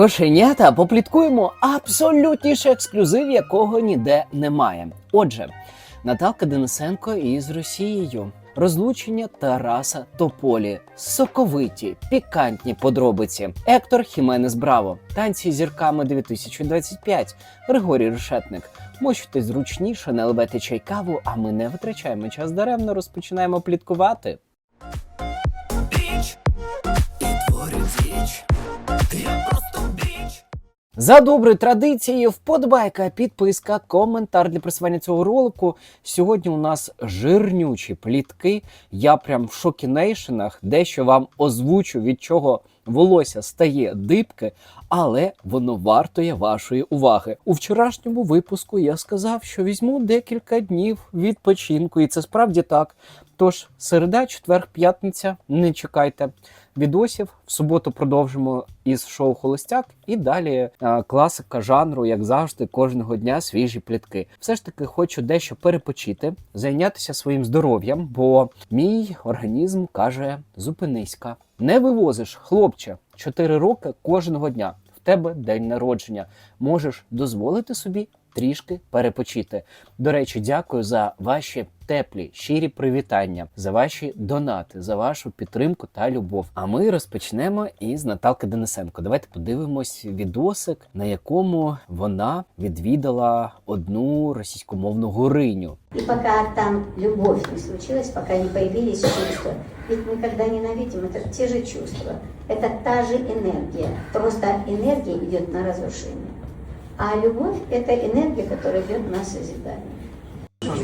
Кошенята попліткуємо абсолютніший ексклюзив, якого ніде немає. Отже, Наталка Денисенко із Росією. Розлучення Тараса Тополі, соковиті, пікантні подробиці. Ектор Хіменес Браво, танці зірками 2025, Григорій Решетник. Мочте зручніше, не лебете чай каву, а ми не витрачаємо час даремно, розпочинаємо пліткувати. Біч і творю діч. Я. За доброю традицією, вподобайка, підписка, коментар для просування цього ролику. Сьогодні у нас жирнючі плітки. Я прям в шокінейшенах, дещо вам озвучу, від чого волосся стає дибки, але воно вартує вашої уваги. У вчорашньому випуску я сказав, що візьму декілька днів відпочинку, і це справді так. Тож, середа, четвер, п'ятниця, не чекайте відосів. В суботу продовжимо із шоу Холостяк. І далі е, класика жанру, як завжди, кожного дня свіжі плітки. Все ж таки хочу дещо перепочити, зайнятися своїм здоров'ям, бо мій організм каже: зупинися. Не вивозиш, хлопче, 4 роки кожного дня. В тебе день народження. Можеш дозволити собі трішки перепочити. До речі, дякую за ваші теплі, щирі привітання, за ваші донати, за вашу підтримку та любов. А ми розпочнемо із Наталки Денисенко. Давайте подивимось відосик, на якому вона відвідала одну російськомовну гуриню. И пока там любовь не случилась, пока не появились чувства. Ведь мы когда ненавидим, это те же чувства. Это та же энергия. Просто энергия идет на разрушение. А любовь – это энергия, которая идет на созидание. Он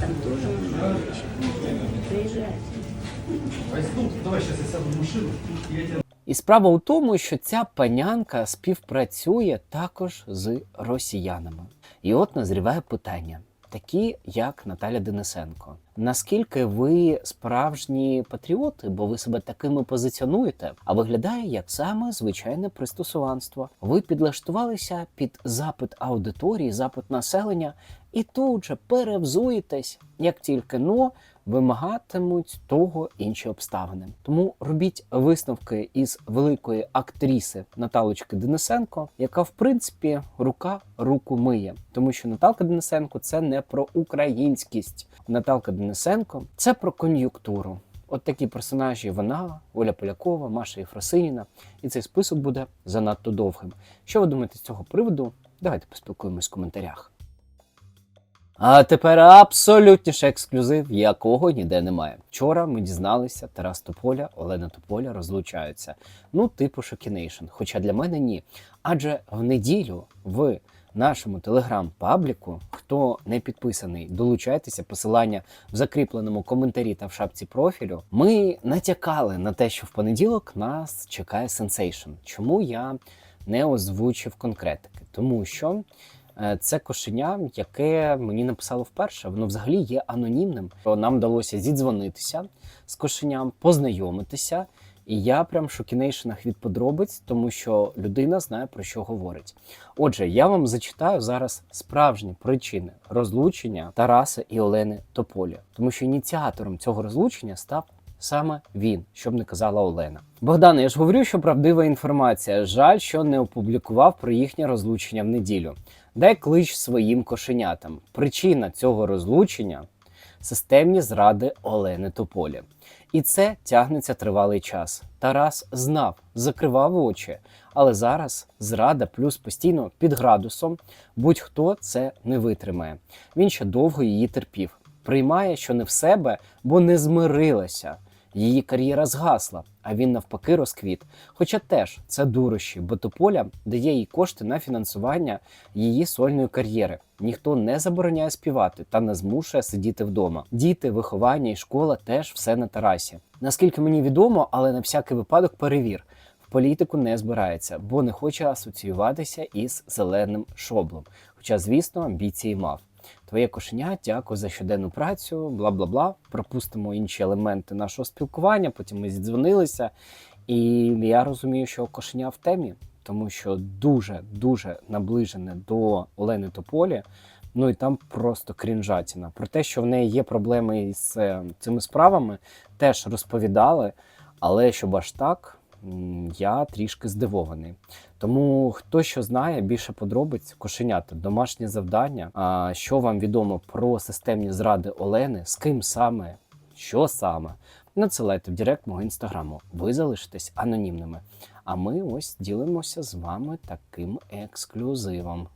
там тоже. Приезжайте. І справа у тому, що ця панянка співпрацює також з росіянами. І от назріває питання. Такі, як Наталя Денисенко. Наскільки ви справжні патріоти, бо ви себе такими позиціонуєте, а виглядає як саме звичайне пристосуванство. Ви підлаштувалися під запит аудиторії, запит населення, і тут же перевзуєтесь, як тільки но вимагатимуть того інші обставини. Тому робіть висновки із великої актриси Наталочки Денисенко, яка в принципі рука руку миє, тому що Наталка Денисенко це не про українськість. Наталка Денисенко це про кон'юнктуру. От такі персонажі вона, Оля Полякова, Маша Єфросиніна. І цей список буде занадто довгим. Що ви думаєте з цього приводу? Давайте поспілкуємось в коментарях. А тепер абсолютніший ексклюзив, якого ніде немає. Вчора ми дізналися, Тарас Тополя, Олена Тополя розлучаються. Ну, типу Шокінейшн. Хоча для мене ні. Адже в неділю в нашому телеграм-пабліку, хто не підписаний, долучайтеся, посилання в закріпленому коментарі та в шапці профілю. Ми натякали на те, що в понеділок нас чекає сенсейшн. Чому я не озвучив конкретики? Тому що. Е, Це кошеня, яке мені написало вперше. Воно взагалі є анонімним. Нам вдалося зідзвонитися з кошеням, познайомитися. І я прям в шокінейшенах від подробиць, тому що людина знає про що говорить. Отже, я вам зачитаю зараз справжні причини розлучення Тараса і Олени Тополі, тому що ініціатором цього розлучення став саме він, щоб не казала Олена. Богдане, я ж говорю, що правдива інформація. Жаль, що не опублікував про їхнє розлучення в неділю. Дай клич своїм кошенятам. Причина цього розлучення системні зради Олени Тополі. І це тягнеться тривалий час. Тарас знав, закривав очі, але зараз зрада плюс постійно під градусом. Будь-хто це не витримає. Він ще довго її терпів. Приймає, що не в себе, бо не змирилася. Її кар'єра згасла, а він навпаки розквіт. Хоча теж це дурощі, бо Тополя дає їй кошти на фінансування її сольної кар'єри. Ніхто не забороняє співати та не змушує сидіти вдома. Діти, виховання і школа теж все на Тарасі. Наскільки мені відомо, але на всякий випадок перевір. Політику не збирається, бо не хоче асоціюватися із зеленим шоблом. Хоча, звісно, амбіції мав. Твоє кошеня, дякую за щоденну працю, бла бла бла. Пропустимо інші елементи нашого спілкування. Потім ми зідзвонилися, і я розумію, що кошеня в темі, тому що дуже дуже наближене до Олени Тополі. Ну і там просто крінжатіна. Про те, що в неї є проблеми із е, цими справами, теж розповідали. Але щоб аж так, я трішки здивований. Тому хто що знає, більше подробиць, кошенята, домашнє завдання. А що вам відомо про системні зради Олени, з ким саме, що саме, надсилайте в директ мого інстаграму. Ви залишитесь анонімними. А ми ось ділимося з вами таким ексклюзивом.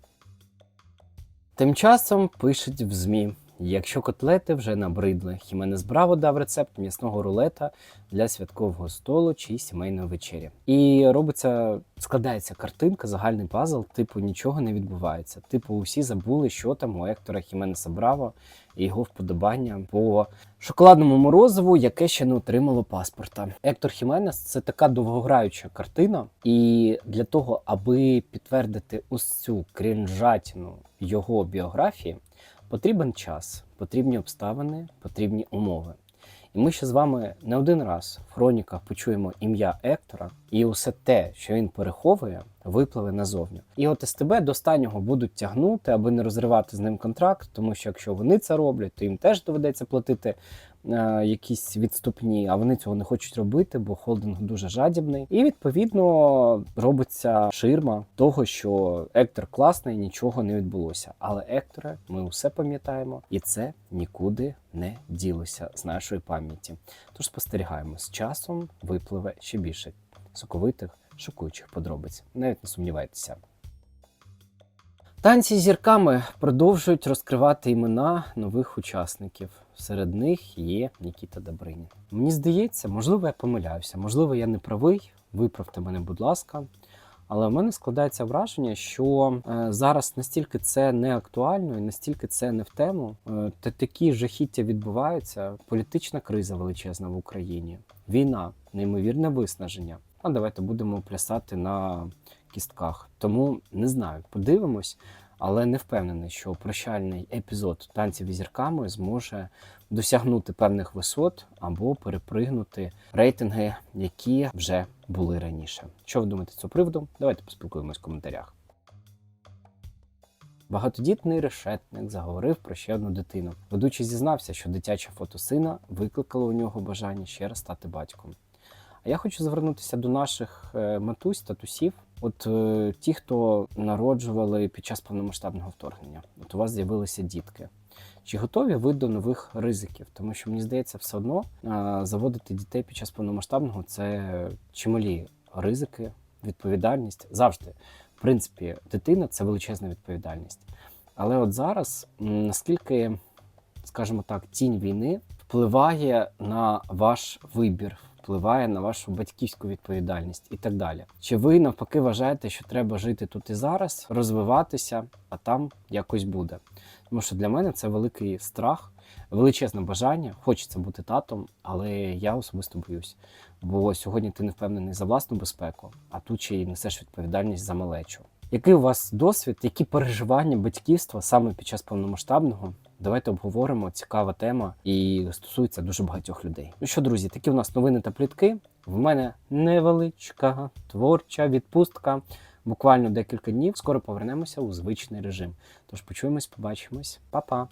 Тим часом пишуть в ЗМІ. Якщо котлети вже набридли, Хіменес Браво дав рецепт м'ясного рулета для святкового столу чи сімейної вечері. І робиться, складається картинка, загальний пазл, типу нічого не відбувається. Типу, усі забули, що там у Ектора Хіменеса Браво і його вподобання по шоколадному морозиву, яке ще не отримало паспорта. Ектор Хіменес це така довгограюча картина, і для того, аби підтвердити ось цю крінжатіну його біографії, потрібен час, потрібні обставини, потрібні умови. І ми ще з вами не один раз в хроніках почуємо ім'я Ектора, і усе те, що він переховує, випливе назовні. І от СТБ до останнього будуть тягнути, аби не розривати з ним контракт, тому що якщо вони це роблять, то їм теж доведеться платити якісь відступні, а вони цього не хочуть робити, бо холдинг дуже жадібний. І відповідно робиться ширма того, що Ектор класний, нічого не відбулося. Але Ектора, ми усе пам'ятаємо, і це нікуди не ділося з нашої пам'яті. Тож спостерігаємо з часом випливе ще більше соковитих, шокуючих подробиць. Навіть не сумнівайтеся. Танці зірками продовжують розкривати імена нових учасників. Серед них є Нікіта Добринін. Мені здається, можливо, я помиляюся, можливо, я не правий. Виправте мене, будь ласка. Але в мене складається враження, що е, зараз настільки це не актуально і настільки це не в тему. Е, та такі жахіття відбуваються. Політична криза величезна в Україні, війна, неймовірне виснаження. А давайте будемо плясати на кістках. Тому не знаю, подивимось, але не впевнений, що прощальний епізод танців зірками зможе досягнути певних висот або перепригнути рейтинги, які вже були раніше. Що ви думаєте з цього приводу? Давайте поспілкуємось в коментарях. Багатодітний решетник заговорив про ще одну дитину. Ведучий зізнався, що дитяче фото сина викликало у нього бажання ще раз стати батьком. А я хочу звернутися до наших е, матусь, татусів. От е, ті, хто народжували під час повномасштабного вторгнення, от у вас з'явилися дітки. Чи готові ви до нових ризиків? Тому що мені здається, все одно а, заводити дітей під час повномасштабного це чималі ризики, відповідальність завжди. В принципі, дитина це величезна відповідальність. Але от зараз, наскільки, скажімо так, тінь війни впливає на ваш вибір, впливає на вашу батьківську відповідальність і так далі. Чи ви навпаки вважаєте, що треба жити тут і зараз, розвиватися, а там якось буде? Тому що для мене це великий страх, величезне бажання. Хочеться бути татом, але я особисто боюсь. Бо сьогодні ти не впевнений за власну безпеку, а тут ще й несеш відповідальність за малечу. Який у вас досвід, які переживання батьківства саме під час повномасштабного? Давайте обговоримо. Цікава тема і стосується дуже багатьох людей. Ну що, друзі, такі у нас новини та плітки. В мене невеличка творча відпустка. Буквально декілька днів. Скоро повернемося у звичний режим. Тож почуємось, побачимось, Па-па!